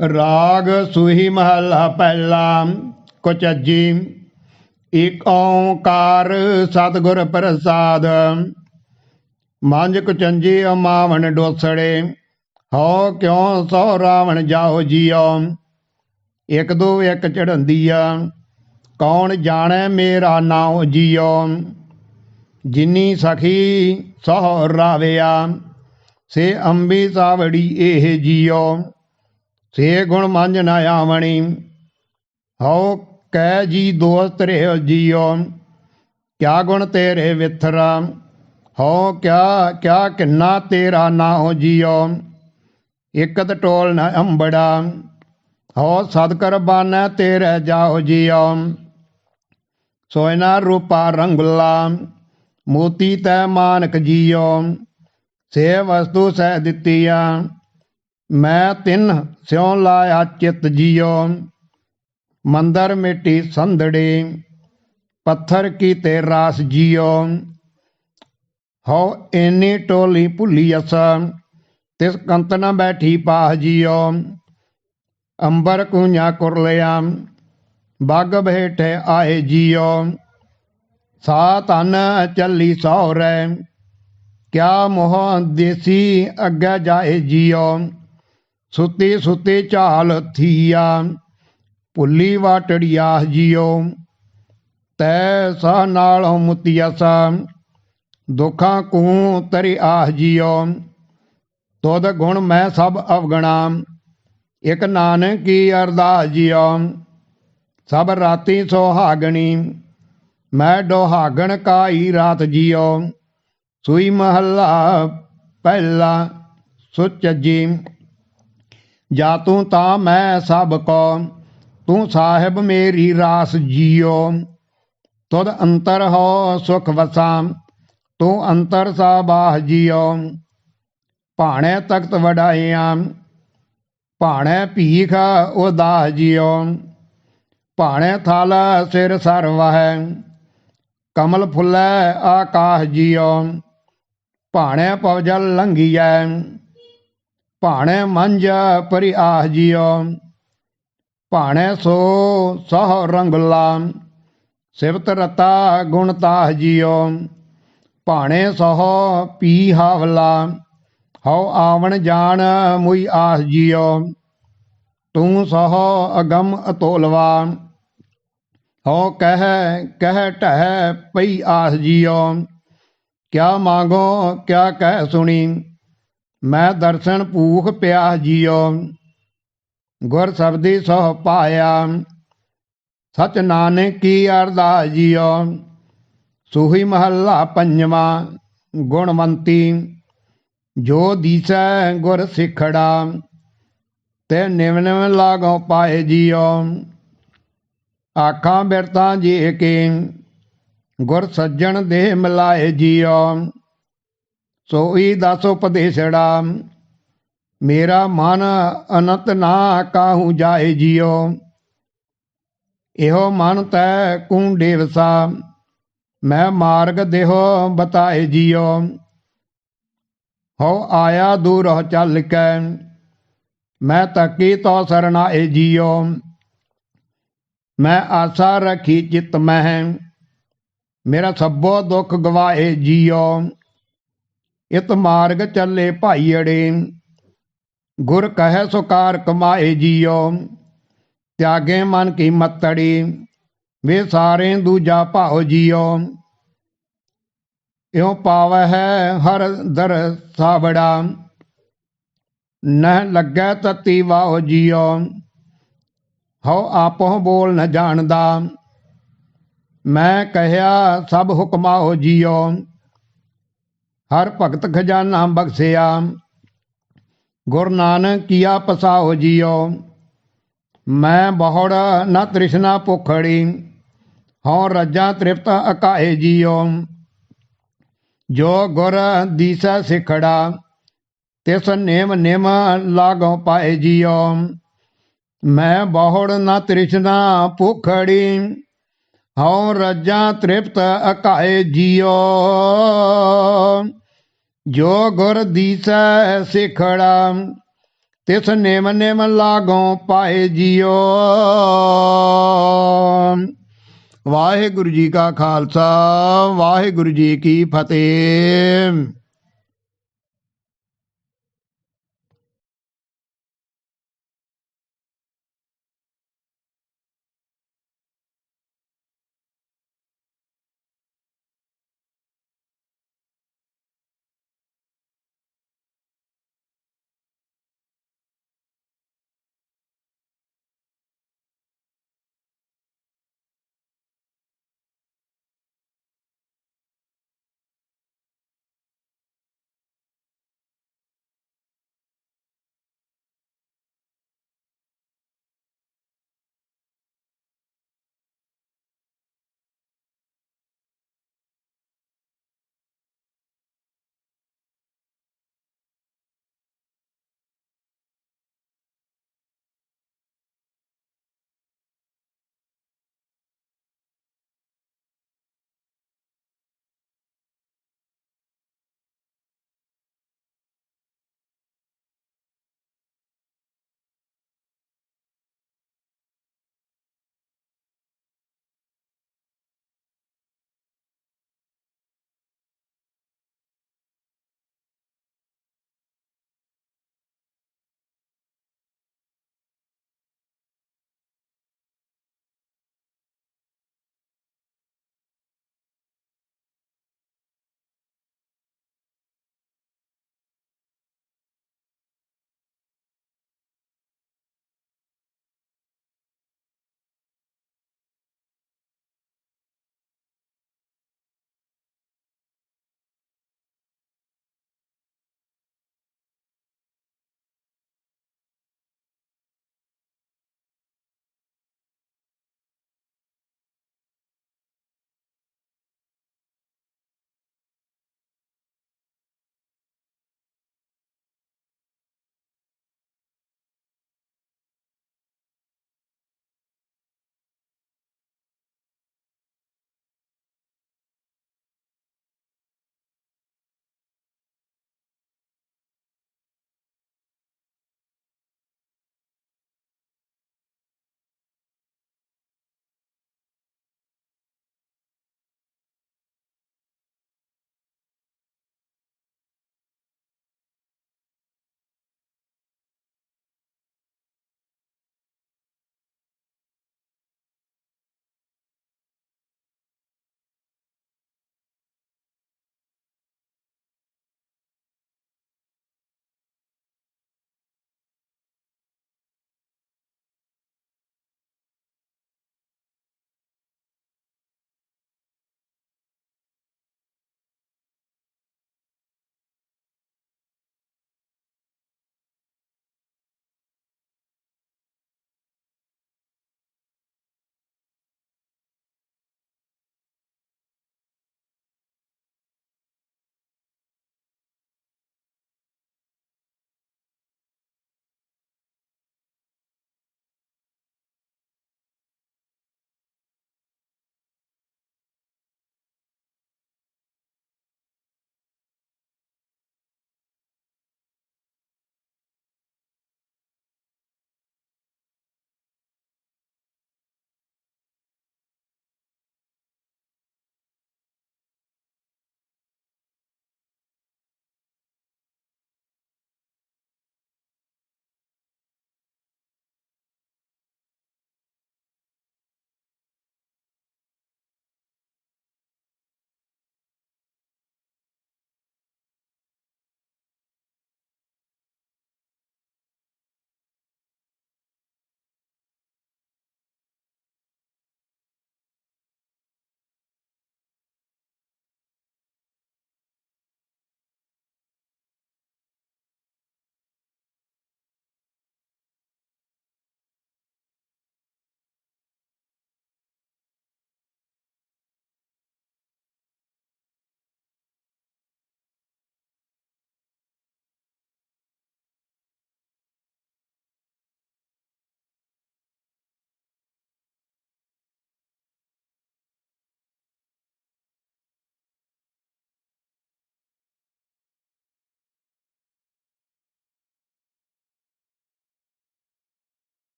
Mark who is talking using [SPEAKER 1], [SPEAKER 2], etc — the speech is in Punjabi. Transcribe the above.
[SPEAKER 1] ਰਾਗ ਸੁਹੀ ਮਹਲਾ ਪਹਿਲਾ ਕੁਚਜੀ ਇਕ ਓੰਕਾਰ ਸਤਿਗੁਰ ਪ੍ਰਸਾਦ, ਮੰਜ ਕੁਚੰਜੀ ਅਮਾਵਣ ਡੋਸੜੇ। ਹਉ ਕਿਉ ਸੋ ਰਾਵਣ ਜਾਓ ਜੀਓ। ਇਕ ਦੋ ਇੱਕ ਚੜੰਦੀਆ, ਕੌਣ ਜਾਣੈ ਮੇਰਾ ਨਾਉ ਜੀਓ। ਜਿਨੀ ਸਖੀ ਸਹੁ ਰਾਵਿਆ, ਸੇ ਅੰਬੀ ਸਾਵੜੀ ਇਹ ਜੀਓ। ਸੇ ਗੁਣ ਮੰਜ ਨਾ ਆਵਣੀ, ਹਉ ਕਹਿ ਜੀ ਦੋਸਤ ਰਹਿ ਜੀਓ, ਕਿਆ ਗੁਣ ਤੇਰੇ ਵਿਥਰਾ, ਹਉ ਕਿਆ ਕਿਆ ਕਿੰਨਾ ਤੇਰਾ ਨਾ ਹੋ ਜੀਓ, ਇਕਤ ਟੋਲ ਨ ਅੰਬੜਾ, ਹਉ ਸਦਕਰ ਬਾਨੈ ਤੇਰੇ ਜਾਓ। ਜੀਓ ਸੋਇਨਾ ਰੂਪਾ ਰੰਗੁਲਾ, ਮੋਤੀ ਤੈ ਮਾਨਕ ਜੀਓ, ਸੇ ਵਸਤੂ ਸਹਿ ਦਿੱਤੀਆ ਮੈਂ ਤਿੰਨ ਸਿਉ ਲਾਇਆ ਚਿਤ ਜੀਓ, ਮੰਦਰ ਮਿੱਟੀ ਸੰਧੜੇ, ਪੱਥਰ ਕੀਤੇ ਰਾਸ ਜੀਓ। ਹਉ ਏਨੀ ਟੋਲੀ ਭੁੱਲੀ ਅਸ, ਤਿਸ ਕੰਤ ਨ ਬੈਠੀ ਪਾਹ ਜੀਓ। ਅੰਬਰ ਕੂഞ്ഞਾ ਕੁਰਲਿਆ ਬਾਗ ਬਹਿਟੇ ਆਏ ਜੀਓ। ਸਾ ਤਨ ਚੱਲੀ ਸਹੁਰੈ, ਕਿਆ ਮੋਹ ਦੇਸੀ ਅੱਗੇ ਜਾਏ ਜੀਓ। ਸੁੱਤੀ ਸੁੱਤੀ ਝਾਲ ਥੀਆ, ਭੁੱਲੀ ਵਾਟੜੀਆ ਜੀਓ। ਤੈ ਸਾ ਨਾਲੋਂ ਮੁਤੀਆ ਸਾ ਦੁੱਖਾਂ ਕੂ ਤਰੀ ਆਹ ਜੀਓ। ਤੋਦ ਗੁਣ ਮੈਂ ਸਭ ਅਵਗਣਾ, ਇਕ ਨਾਨਕ ਕੀ ਅਰਦਾਸ ਜੀਓ। ਸਭ ਰਾਤੀ ਸੋਹਾਗਣੀ, ਮੈਂ ਡੋਹਾਗਣ ਕਾਈ ਰਾਤ ਜੀਓ। ਸੂਈ ਮਹੱਲਾ ਪਹਿਲਾ ਸੁਚਜੀ। ਜਾ ਤੂੰ ਤਾਂ ਮੈਂ ਸਭ ਕੋ, ਤੂੰ ਸਾਹਿਬ ਮੇਰੀ ਰਾਸ ਜੀਓ। ਤੁਧ ਅੰਤਰ ਹੋ ਸੁਖ ਵਸਾਂ, ਤੂੰ ਅੰਤਰ ਸਾਬਾਹ ਜੀਓ। ਭਾਣੇ ਤਖਤ ਵਡਾਈਆਂ ਭਾਣੇ ਭੀਖ ਉਦਾਹ ਜੀਓ। ਭਾਣੇ ਥਲ ਸਿਰ ਸਰਵਹਿ ਕਮਲ ਫੁੱਲੈ ਆਕਾਸ਼ ਜੀਓ। ਭਾਣੇ ਪਵਜਲ ਲੰਘੀਐ ਭਾਣੇ ਮੰਜ ਪਰਿ ਆਹ ਜੀਓ। ਭਾਣੇ ਸੋ ਸਹ ਰੰਗਲਾ ਸਿਵਤ ਰਤਾ ਗੁਣ ਤਾਹ ਜੀਓ। ਭਾਣੇ ਸਹ ਪੀ ਹਾਵਲਾ ਹਉ ਆਵਣ ਜਾਣ ਮੁਈ ਆਸ ਜੀਓ। ਤੂੰ ਸਹ ਅਗਮ ਅਤੋਲਵਾ। ਹਉ ਕਹਿ ਕਹਿ ਢਹਿ ਪਈ ਆਸ ਜੀਓ। ਕਿਆ ਮੰਗੋ ਕਿਆ ਕਹਿ ਸੁਣੀ। ਮੈਂ ਦਰਸ਼ਨ ਭੂਖ ਪਿਆਸ ਜੀਓ, ਗੁਰ ਸਬਦੀ ਸੋ ਪਾਇਆ। ਸਚ ਨਾਨਕ ਕੀ ਅਰਦਾਸ ਜੀਓ, ਸੁਹੀ ਮਹੱਲਾ ਪੰਜਵਾਂ, ਗੁਣਵੰਤੀ। ਜੋ ਦੀਸੈ ਗੁਰ ਸਿਖੜਾ, ਤੇ ਨਿਵ ਲਾਗੋ ਪਾਏ ਜੀਓ। ਆਖਾਂ ਬਿਰਤਾ ਜੀ ਕੇ, ਗੁਰ ਸੱਜਣ ਦੇ ਮਿਲਾਏ ਜੀਓ। ਸੋਈ ਦਸ ਉਪਦੇਸ਼ੜਾ ਮੇਰਾ ਮਨ ਅਨੰਤ ਨਾ ਕਾਹੂ ਜਾਏ ਜੀਓ। ਇਹੋ ਮਨ ਤੈ ਕੂੰ ਡੇਵਸਾ। ਮੈਂ ਮਾਰਗ ਦੇਹੋ ਬਤਾਏ ਜੀਓ। ਹੋ ਆਇਆ ਦੂਰ ਚੱਲ ਕੇ। ਮੈਂ ਤੱਕੀ ਤੋ ਸਰਨਾਏ ਜੀਓ। ਮੈਂ ਆਸਾ ਰਖੀ ਚਿਤ ਮਹਿ। ਮੇਰਾ ਸਭੋ ਦੁੱਖ ਗਵਾਏ ਜੀਓ। ਇਤ ਮਾਰਗ ਚੱਲੇ ਭਾਈ ਅੜੇ। ਗੁਰ ਕਹੈ ਸੁਕਾਰ ਕਮਾਏ ਜੀਓ ਤਿਆਗੇ ਮਨ ਕੀ ਮਤੜੀ, ਵੇ ਸਾਰੇ ਦੂਜਾ ਭਾਉ ਜੀਓ ਇਉ ਪਾਵੈ ਹੈ ਹਰ ਦਰ ਸਾਵੜਾ, ਨਹ ਲੱਗੈ ਤਤੀ ਵਾਹ ਜੀਓ ਹਉ ਆਪੋ ਬੋਲ ਨ ਜਾਣਦਾ, ਮੈਂ ਕਹਿਆ ਸਭ ਹੁਕਮਾਓ ਜੀਓ ਹਰ ਭਗਤ ਖਜ਼ਾਨਾ ਬਖਸਿਆ। ਗੁਰ ਨਾਨਕ ਕੀਆ ਪਸਾਓ ਜੀਓ। ਮੈਂ ਬਹੁੜ ਨਾ ਤ੍ਰਿਸ਼ਨਾ ਭੁਖੜੀ ਹਉ ਰੱਜਾ ਤ੍ਰਿਪਤ ਅਕਾਏ ਜੀਓ। ਜੋ ਗੁਰ ਦੀਸਾ ਸਿਖੜਾ, ਤਿਸ ਨੇਮ ਨੇਮ ਲਾਗੋ ਪਾਏ ਜੀਓ। ਮੈਂ ਬਹੁੜ ਨਾ ਤ੍ਰਿਸ਼ਨਾ ਭੁਖੜੀ ਹਉ ਰੱਜਾ ਤ੍ਰਿਪਤ ਅਕਾਏ ਜੀਓ। ਜੋ ਗੁਰ ਦੀਸੈ ਸਿਖੜਾ, ਤਿਸ ਨੇਮ ਨੇਮ ਲਾਗੋਂ ਪਾਏ ਜੀਓ। ਵਾਹਿਗੁਰੂ ਜੀ ਕਾ ਖਾਲਸਾ, ਵਾਹਿਗੁਰੂ ਜੀ ਕੀ ਫਤਿਹ।